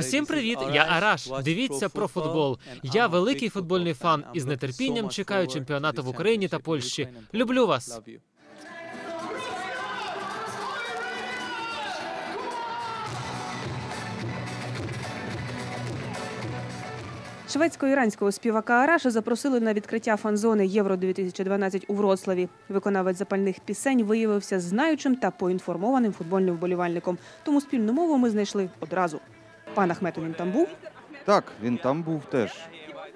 Всім привіт! Я Араш. Дивіться про футбол. Я великий футбольний фан і з нетерпінням чекаю чемпіонату в Україні та Польщі. Люблю вас. Шведсько-іранського співака Араша запросили на відкриття фан-зони Євро 2012 у Вроцлаві. Виконавець запальних пісень виявився знаючим та поінформованим футбольним вболівальником. Тому спільну мову ми знайшли одразу. Пан Ахметов він там був. Так, він там був теж.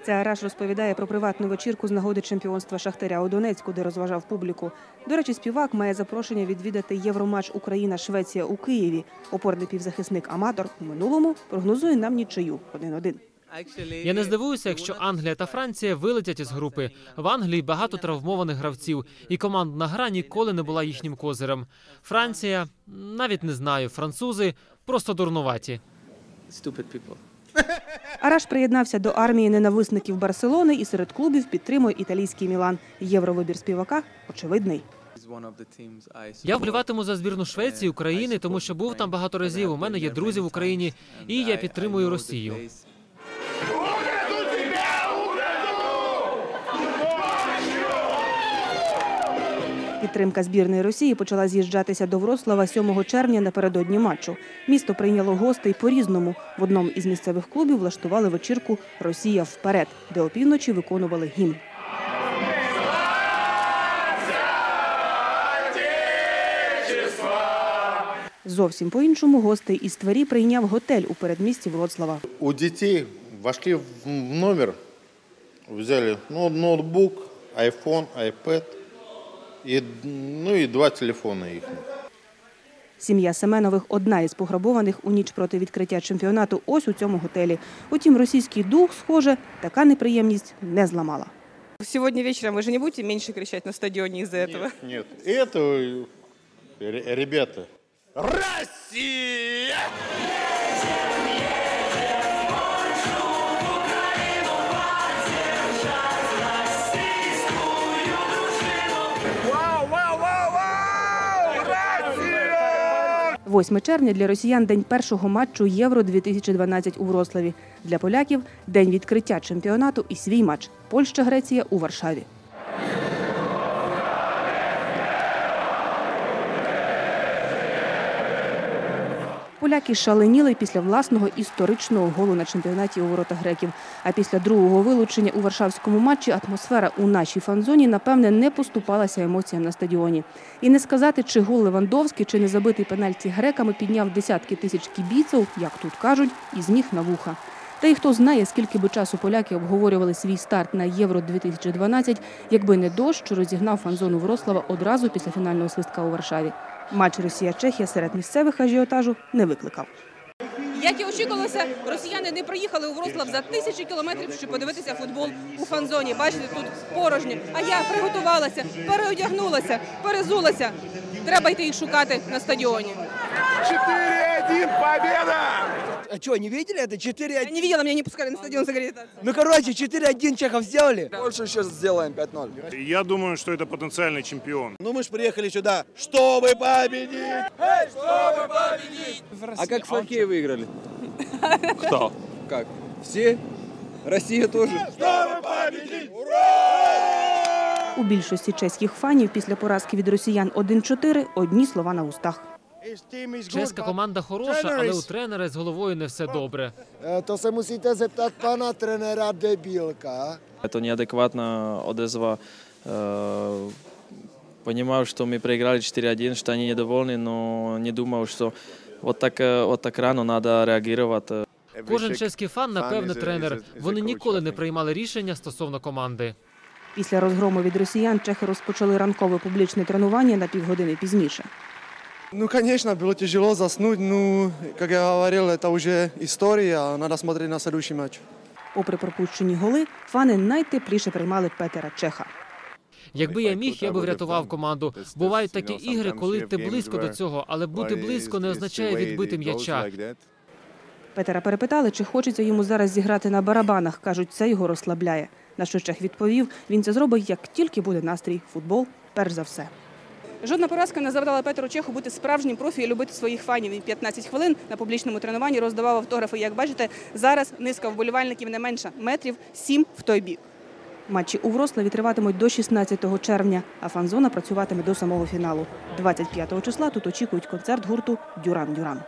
Це Араш розповідає про приватну вечірку з нагоди чемпіонства Шахтаря у Донецьку, де розважав публіку. До речі, співак має запрошення відвідати євроматч Україна-Швеція у Києві. Опорний півзахисник Аматор у минулому прогнозує нам нічию 1-1. Я не здивуюся, якщо Англія та Франція вилетять із групи. В Англії багато травмованих гравців, і командна гра ніколи не була їхнім козирем. Франція навіть не знаю. Французи просто дурнуваті. Араш приєднався до армії ненависників Барселони і серед клубів підтримує італійський Мілан. Євровибір співака очевидний. Я вболіватиму за збірну Швеції, України, тому що був там багато разів. У мене є друзі в Україні, і я підтримую Росію. Підтримка збірної Росії почала з'їжджатися до Вроцлава 7 червня напередодні матчу. Місто прийняло гостей по-різному. В одному із місцевих клубів влаштували вечірку Росія вперед, де опівночі виконували гімн. Зовсім по-іншому гостей із Твері прийняв готель у передмісті Вроцлава. У детей вошли в номер, взяли ноутбук, iPhone, iPad, и, ну и два телефона их. Сім'я Семенових одна із пограбованих у ніч проти відкриття чемпіонату ось у цьому готелі. Утім, російський дух, схоже, така неприємність не зламала. Сегодня вечером вы же не будете меньше кричать на стадионе из-за этого? Нет, это ре- ребята. Россия! 8 червня для росіян день першого матчу Євро 2012 у Врославі. Для поляків день відкриття чемпіонату і свій матч Польща-Греція у Варшаві. Поляки шаленіли після власного історичного голу на чемпіонаті у ворота греків. А після другого вилучення у варшавському матчі атмосфера у нашій фан-зоні, напевне, не поступалася емоціям на стадіоні. І не сказати, чи гол Левандовський, чи не забитий пенальті греками підняв десятки тисяч кібійців, як тут кажуть, із ніг на вуха. Та й хто знає, скільки би часу поляки обговорювали свій старт на Євро 2012, якби не дощ, що розігнав фан-зону Врослава одразу після фінального свистка у Варшаві. Матч Росія-Чехія серед місцевих ажіотажу не викликав. Як і очікувалося, росіяни не приїхали у Вроцлав за тисячі кілометрів, щоб подивитися футбол у фан-зоні. Бачите, тут порожньо. А я приготувалася, переодягнулася, перезулася. Треба йти їх шукати на стадіоні. 4-1, победа! А что, не видели это? 4-1. Я не видела, меня не пускали на стадион с аккредитацией. Ну, короче, 4-1 чехов сделали. Больше сейчас сделаем 5-0. Я думаю, что это потенциальный чемпион. Ну, мы же приехали сюда, чтобы победить. А как в хоккее выиграли? Кто? Как? Все? Россия тоже? Чтобы победить! У більшості чеських фанів після поразки від росіян 1-4 одні слова на устах. Чеська команда хороша, але у тренера з головою не все добре. To se musíte zeptat pana trenéra Debilka. Это неадекватная odezva. Э, Понимаю, что мы проиграли 4-1, что они недовольны, но не думал, что вот так, э, вот так рано надо реагировать. Кожен чеський фан, напевне, тренер. Вони ніколи не приймали рішення стосовно команди. Після розгрому від росіян чехи розпочали ранкове публічне тренування на півгодини пізніше. Ну, конечно, было тяжело заснуть. Ну, как я говорил, это уже история. Надо смотреть на следующий матч. Попри пропущені голи, фани найтепліше приймали Петера Чеха. Якби я міг, я би врятував команду. Бувають такі ігри, коли ти близько до цього, але бути близько не означає відбити м'яча. Петера перепитали, чи хочеться йому зараз зіграти на барабанах. Кажуть, це його розслабляє. На що Чех відповів, він це зробить, як тільки буде настрій. Футбол перш за все. Жодна поразка не завдала Петру Чеху бути справжнім профі і любити своїх фанів. Він 15 хвилин на публічному тренуванні роздавав автографи. Як бачите, зараз низка вболівальників не менша метрів сім в той бік. Матчі у Врославі триватимуть до 16 червня, а фан-зона працюватиме до самого фіналу. 25 числа тут очікують концерт гурту Дюран Дюран.